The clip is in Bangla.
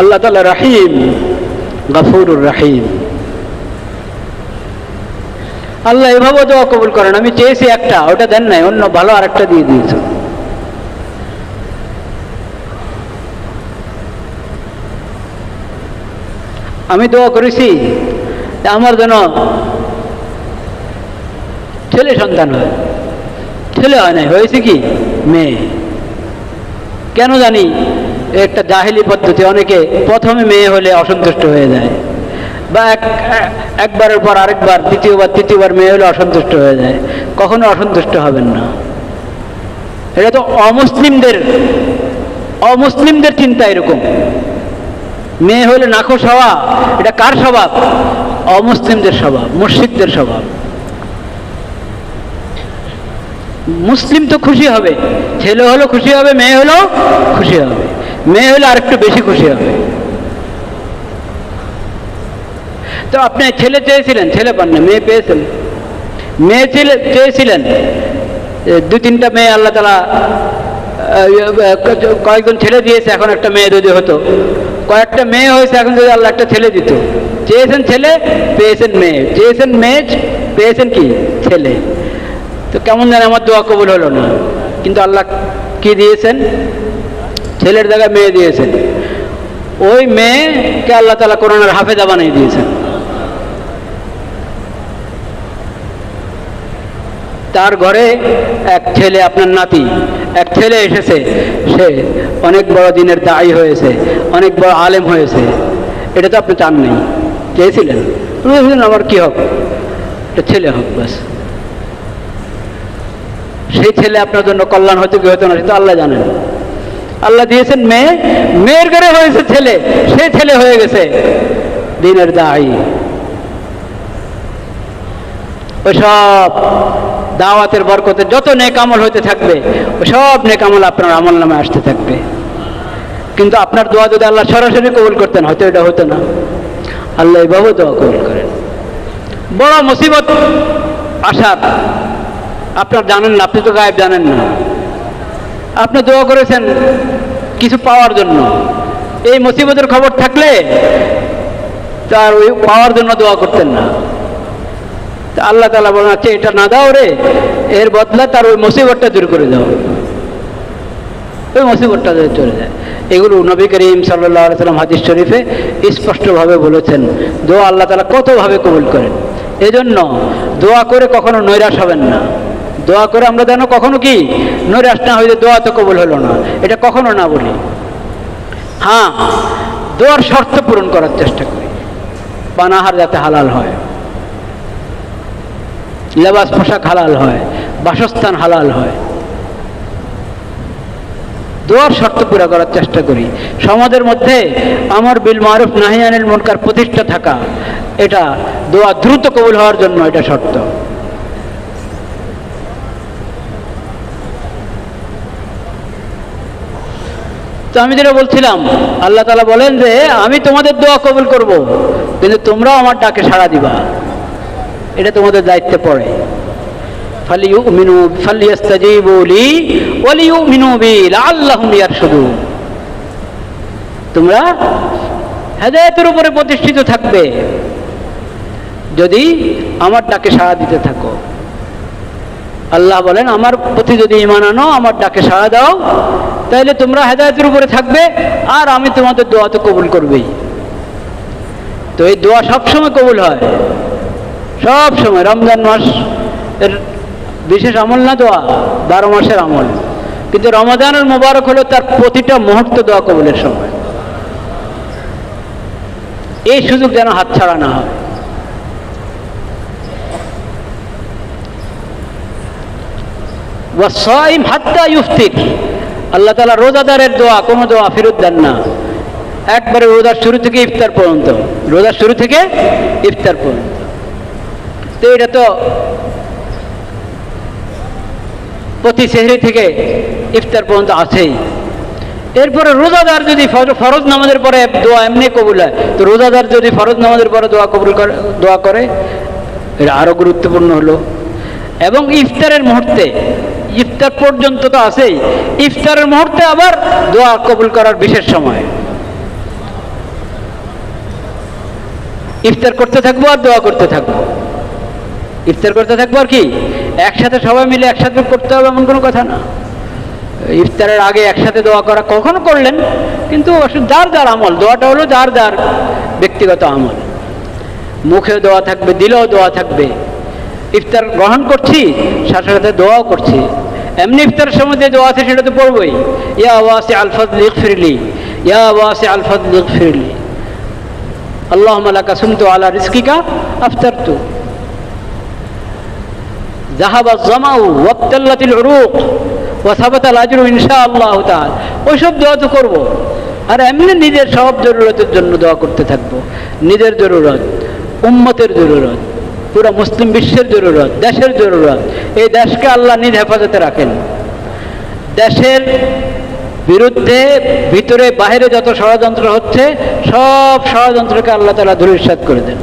আল্লাহ তালা রাহিম, গাফুরুর রাহিম। আল্লাহ এভাবে দোয়া কবুল করেন, আমি চেয়েছি একটা, ওটা দেন নাই, অন্য ভালো আরেকটা দিয়ে দিয়েছে। আমি দোয়া করেছি আমার যেন ছেলে সন্তান হয়। ছেলে হয় নাই, হয়েছে কি? মেয়ে। কেন জানি একটা জাহেলি পদ্ধতি, অনেকে প্রথমে মেয়ে হলে অসন্তুষ্ট হয়ে যায়। বা এক, একবারের পর আরেকবার, দ্বিতীয়বার, তৃতীয়বার মেয়ে হলে অসন্তুষ্ট হয়ে যায়। কখনো অসন্তুষ্ট হবেন না। এটা তো অমুসলিমদের অমুসলিমদের চিন্তা এরকম। মেয়ে হলে নাখোশ হওয়া, এটা কার স্বভাব? অমুসলিমদের স্বভাব, মুর্শিদদের স্বভাব। মুসলিম তো খুশি হবে, ছেলে হলো খুশি হবে, মেয়ে হলেও খুশি হবে। মেয়ে হলে আরেকটু বেশি খুশি হবে। তো আপনি ছেলে চেয়েছিলেন, ছেলে পান না, মেয়ে পেয়েছেন। মেয়ে ছেলে চেয়েছিলেন দু তিনটা মেয়ে আল্লাহ তালা কয়েকজন ছেলে দিয়েছে, এখন একটা মেয়ে যদি হতো। কয়েকটা মেয়ে হয়েছে, এখন যদি আল্লাহ একটা ছেলে দিত। চেয়েছেন ছেলে, পেয়েছেন মেয়ে। চেয়েছেন মেয়ে, পেয়েছেন কি? ছেলে। তো কেমন জানে আমার দোয়া কবুল হলো না। কিন্তু আল্লাহ কি দিয়েছেন? ছেলের জায়গায় মেয়ে দিয়েছেন। ওই মেয়েকে আল্লাহ তালা কোরআনের হাফেজা বানিয়ে দিয়েছেন। তার ঘরে এক ছেলে, আপনার নাতি, এক ছেলে এসেছে। সে অনেক বড় দিনের দায়ী হয়েছে, অনেক বড় আলেম হয়েছে। এটা তো আপনি চান নেই চেয়েছিলেন আমার কি হোক? একটা ছেলে হোক ব্যাস সেই ছেলে আপনার জন্য কল্যাণ হতো কি হতো না সেটা আল্লাহ জানেন। আল্লাহ দিয়েছেন মেয়ে, মেয়ের ঘরে হয়েছে ছেলে, সে ছেলে হয়ে গেছে। দিনের দায়ী। ওইসব দাওয়াতের বরকতে যত নেক আমল হতে থাকবে সব নেক আমল আপনার আমল নামে আসতে থাকবে। কিন্তু আপনার দোয়া যদি আল্লাহ সরাসরি কবুল করতেন, হয়তো এটা হতো না। আল্লাহ এইভাবে দোয়া কবুল করেন। বড় মুসিবত আসার। আপনার জানেন না, আপনি তো গায়েব জানেন না। আপনি দোয়া করেছেন কিছু পাওয়ার জন্য। এই মুসিবতের খবর থাকলে তার ওই পাওয়ার জন্য দোয়া করতেন না। আল্লাহ তালা বলেন আচ্ছা এটা না দাও রে, এর বদলা তার ওই মুসিবতটা দূর করে দাও। ওই মুসিবতটা চলে যায়। এগুলো নবী করিম সাল্লাহ সাল্লাম হাদিস শরীফে স্পষ্টভাবে বলেছেন, দোয়া আল্লাহ তালা কতভাবে কবুল করেন? এজন্য দোয়া করে কখনো নৈরাশ হবেন না। দোয়া করে আমরা যেন কখনো কি নৈরাশ না হইলে দোয়া তো কবুল হলো না। এটা কখনো না বলি। হ্যাঁ দোয়ার শর্ত পূরণ করার চেষ্টা করি। পানাহার যাতে হালাল হয়। লেবাস পোশাক হালাল হয়। বাসস্থান হালাল হয়। দোয়ার শর্ত পুরা করার চেষ্টা করি। সমাজের মধ্যে আমার বিল মারুফ নাহিয়ানিল মনকার প্রতিষ্ঠা থাকা, এটা দোয়া দ্রুত কবুল হওয়ার জন্য এটা শর্ত। তো আমি যেটা বলছিলাম, আল্লাহ তালা বলেন যে, আমি তোমাদের দোয়া কবুল করব, কিন্তু তোমরাও আমার ডাকে সাড়া দিবা। এটা তোমাদের দায়িত্বে পড়ে। লাআল্লাহুম ইয়ারশুদুন তোমরা হেদায়েতের উপরে প্রতিষ্ঠিত থাকবে, যদি আমার ডাকে সাড়া দিতে থাকো। আল্লাহ বলেন, আমার প্রতি যদি ইমান আনো, আমার ডাকে সাড়া দাও তাহলে তোমরা হেদায়তের উপরে থাকবে, আর আমি তোমাদের দোয়া তো কবুল করবেই। তো এই দোয়া সবসময় কবুল হয়। সব সময় রমজান মাস এর বিশেষ আমল না দোয়া, বারো মাসের আমল। কিন্তু রমাদানের মোবারক হলো তার প্রতিটা মুহূর্ত দোয়া কবুলের সময়। এই সুযোগ যেন হাতছাড়া না হয়। ওয়াসাইম হাত্তা ইফতির আল্লাহ তালা রোজাদারের দোয়া, কোনো দোয়া ফেরত দেন না। একবারে রোজার শুরু থেকে ইফতার পর্যন্ত, রোজার শুরু থেকে ইফতার পর্যন্ত। তো এটা তো প্রতি সেহরি থেকে ইফতার পর্যন্ত আছেই। এরপরে রোজাদার যদি ফর- ফরজ নামাজের পরে দোয়া এমনি কবুল হয়, তো রোজাদার যদি ফরজ নামাজের পরে দোয়া কবুল করে, দোয়া করে, এটা আরও গুরুত্বপূর্ণ হলো। এবং ইফতারের মুহূর্তে ইফতার পর্যন্ত তো আছেই। ইফতারের মুহূর্তে আবার দোয়া কবুল করার বিশেষ সময়। ইফতার করতে থাকব আর দোয়া করতে থাকব। ইফতার করতে থাকব আর কি? একসাথে সবাই মিলে একসাথে করতে হবে এমন কোনো কথা না। ইফতারের আগে একসাথে দোয়া করা কখনো করলেন, কিন্তু যার যার আমল, দোয়াটা হলো যার যার ব্যক্তিগত আমল। মুখে দোয়া থাকবে, দিলেও দোয়া থাকবে। ইফতার গ্রহণ করছি, সাথে সাথে দোয়াও করছি। এমনি ইফতারের সময় যে দোয়া আছে সেটা তো পড়বই। ইয়া ওয়াসি আলফাদ লিখ ফিরলি ইয়া ওয়াসি আলফাদ লিখ ফিরলি আল্লাহ মালাকা সুমতু আলা রিস্কিকা আফতার তু জাহাবা জামাউ ওয়াক্তাল্লাতিল উরুক ওয়াসাবাতাল আজরু ইনশা আল্লাহ তাআলা। ওইসব দোয়া তো করব। আর এমনি নিজের সব জরুরতের জন্য দোয়া করতে থাকব। নিজের জরুরত, উম্মতের জরুরত। পুরো মুসলিম বিশ্বের জরুরত, দেশের জরুরত। এই দেশকে আল্লাহ নিজ হেফাজতে রাখেন। দেশের বিরুদ্ধে, ভিতরে, বাহিরে যত ষড়যন্ত্র হচ্ছে, সব ষড়যন্ত্রকে আল্লাহ তালা ধূলিসাৎ করে দেন।